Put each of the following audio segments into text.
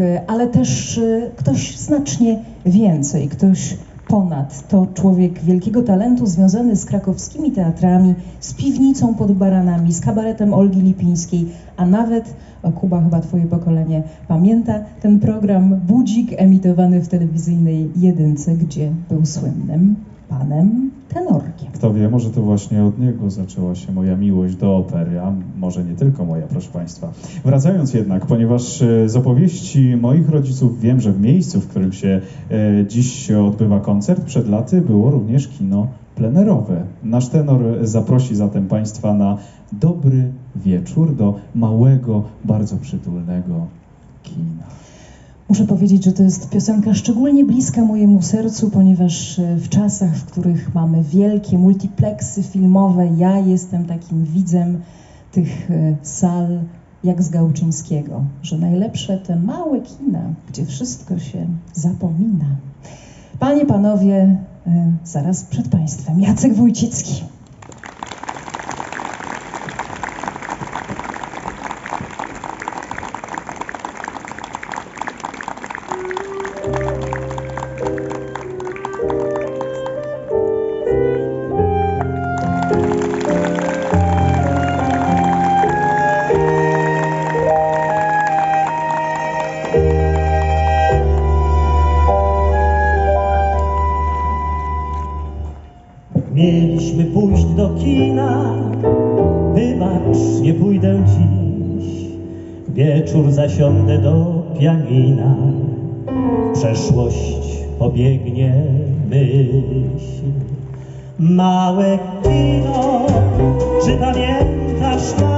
y, ale też y, ktoś znacznie więcej, ktoś ponad. To człowiek wielkiego talentu związany z krakowskimi teatrami, z piwnicą pod baranami, z kabaretem Olgi Lipińskiej, a nawet, o Kuba chyba twoje pokolenie pamięta, ten program Budzik emitowany w telewizyjnej jedynce, gdzie był słynnym panem tenorkiem. Kto wie, może to właśnie od niego zaczęła się moja miłość do opery, a może nie tylko moja, proszę Państwa. Wracając jednak, ponieważ e, z opowieści moich rodziców wiem, że w miejscu, w którym się e, dziś odbywa koncert, przed laty było również kino plenerowe. Nasz tenor zaprosi zatem Państwa na dobry wieczór do małego, bardzo przytulnego kina. Muszę powiedzieć, że to jest piosenka szczególnie bliska mojemu sercu, ponieważ e, w czasach, w których mamy wielkie multiplexy filmowe, ja jestem takim widzem tych e, sal jak z Gałczyńskiego, że najlepsze te małe kina, gdzie wszystko się zapomina. Panie, panowie, e, zaraz przed Państwem Jacek Wójcicki. Mieliśmy pójść do kina, wybacz, nie pójdę dziś. Wieczór zasiądę do pianina, przeszłość pobiegnie myśl. Małe kino, czy pamiętasz małe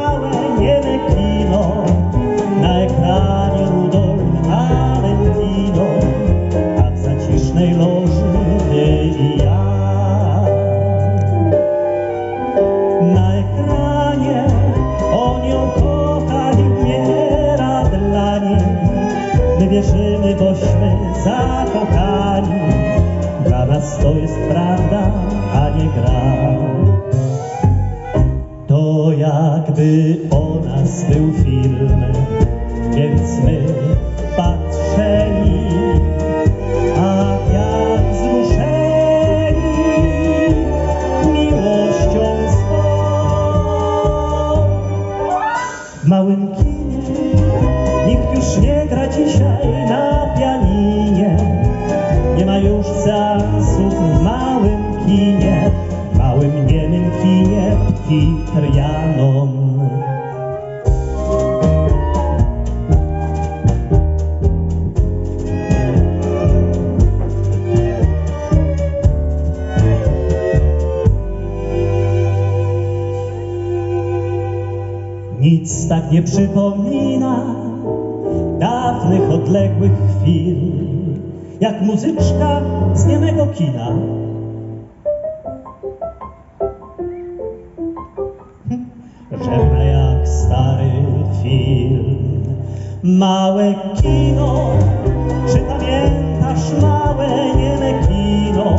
zakochani. Dla nas to jest prawda, a nie gra. To jakby o nas był film, więc my patrzeli, a jak wzruszeni miłością swą. W Trianon. Nic tak nie przypomina dawnych, odległych chwil, jak muzyczka z niemego kina. Rzewna jak stary film. Małe kino, czy pamiętasz małe nieme kino?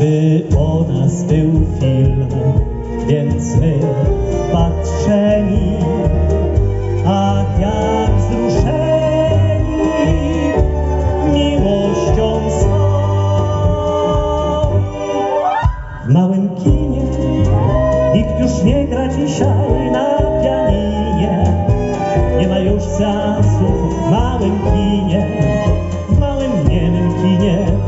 Jakby o nas był film, więc my patrzeni, a jak wzruszeni miłością swą. W małym kinie nikt już nie gra dzisiaj na pianinie. Nie ma już seansów w małym kinie, w małym niemym kinie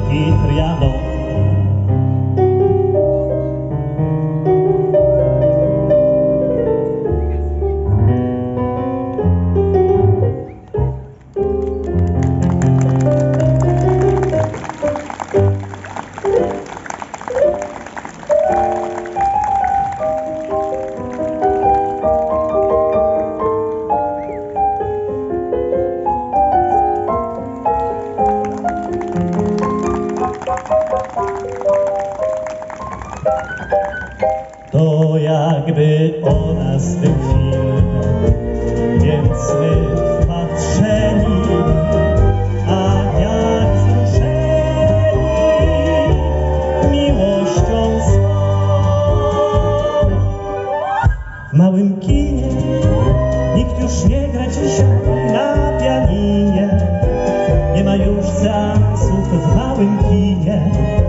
jakby o nas był film, więc my wpatrzeni, a jak wzruszeni miłością swą. W małym kinie nikt już nie gra dzisiaj na pianinie, nie ma już zasłów w małym kinie.